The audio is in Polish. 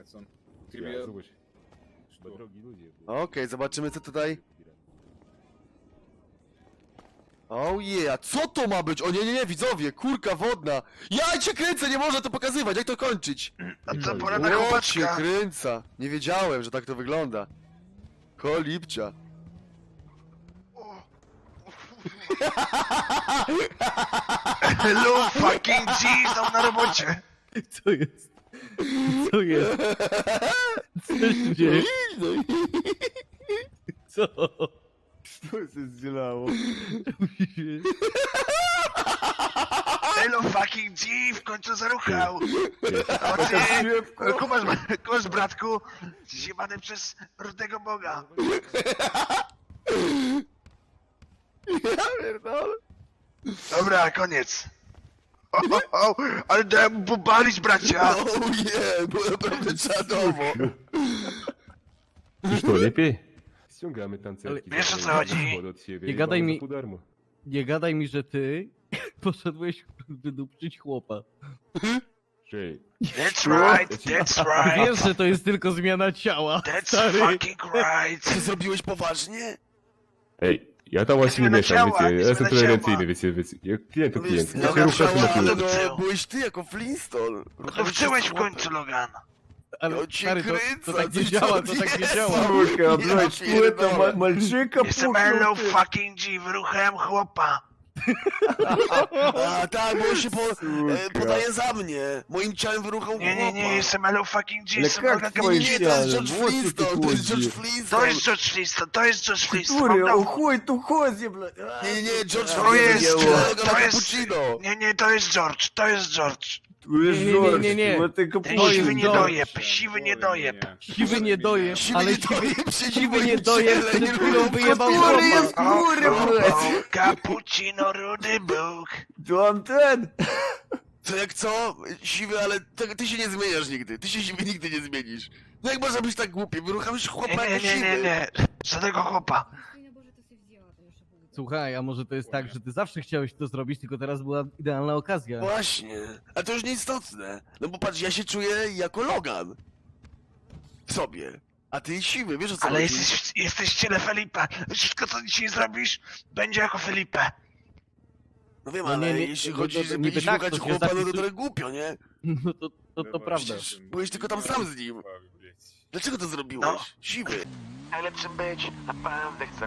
Пацан. Ja, Тебе... zobacz. Что? Bo drogi ludzie. Okej, zobaczymy co tutaj. Oh yeah, co to ma być? O nie, nie, nie, widzowie, kurka wodna. Ja cię kręcę, nie można to pokazywać, jak to kończyć? A co, pora na O, cię chłopaczka? kręca. Nie wiedziałem, że tak to wygląda. Kolipcia. O. Hello fucking G, są na robocie. Co jest? Co jest? Co się dzieje? Co? Co się zdzielało? Hello fucking G, w końcu zaruchał. O ty, kumasz, kumasz bratku, zjebany przez rudego boga. Ja pierdolę. Dobra, koniec. O, o, o, ale dałem mu pobalić, bracia. Oh yeah, było naprawdę czadowo. Czy to lepiej? Ściągamy tancerki. Ale wiesz, o co chodzi? Nie gadaj mi-. Nie gadaj mi, że ty poszedłeś wydupczyć chłopa. That's right, that's right. Wiesz, że to jest tylko zmiana ciała, That's stary. fucking right. Ty zrobiłeś poważnie? Ej, ja tam właśnie nie mieszam, wiecie, ja jestem tolerancyjny, wiecie, wiecie, jak klient to klient. Ja się ruszę, to na No, byłeś ty jako Flintstone. No to wczyłeś w końcu Logana. Ale no stary, to, to tak nie działa, to tak nie działa. Kurka, odnoś, kurka, malczyka, Jestem hello fucking G, wyruchem chłopa. A tak, bo on się po, e, Сука. podaje za mnie. Moim ciałem wyruchał Nie, nie, nie, chłopa. jestem hello fucking G, Ale jestem jak Logan twoje Nie, Kapitan. nie, to jest ciałem? George Вот ты Flintstone, to jest George ходишь. To Flintstone. jest George Flintstone, to jest George Flintstone. Куря, Mam na- уходит, уходи, блядь. А, Nie, nie, nie, George To jest, Flintstone, to to jest, cappuccino. nie, nie, to jest George, to jest George. Nie, nie, nie, nie. bo tylko Ten pójść siwy nie do- dojeb, siwy nie dojeb. Siwy nie doje, ale siwy, siwy nie doje, przed chwilą wyjebał Który jest góry, cappuccino, rudy Bóg. To on ten! To jak co? Siwy, ale ty się nie zmieniasz nigdy. Ty się siwy nigdy nie zmienisz. No jak można być tak głupi? Wyruchałeś chłopaka Nie, nie, nie, nie, nie. Co tego chłopa? Słuchaj, a może to jest tak, że ty zawsze chciałeś to zrobić, tylko teraz była idealna okazja. Właśnie. A to już nieistotne. No bo patrz, ja się czuję jako Logan. W sobie. A ty siwy, wiesz o co Ale chodzi? jesteś, jesteś w ciele Felipe. Wszystko, co dzisiaj zrobisz, będzie jako Felipe. No wiem, No ale nie, nie, jeśli no chodzi, to- że niby będziesz tak, szukać to się chłopa, no to trochę głupio, nie? No to, to, to prawda. Przecież byłeś tylko tam sam z nim. Dlaczego to zrobiłeś? No. Siwy. Najlepszym być, naprawdę chcę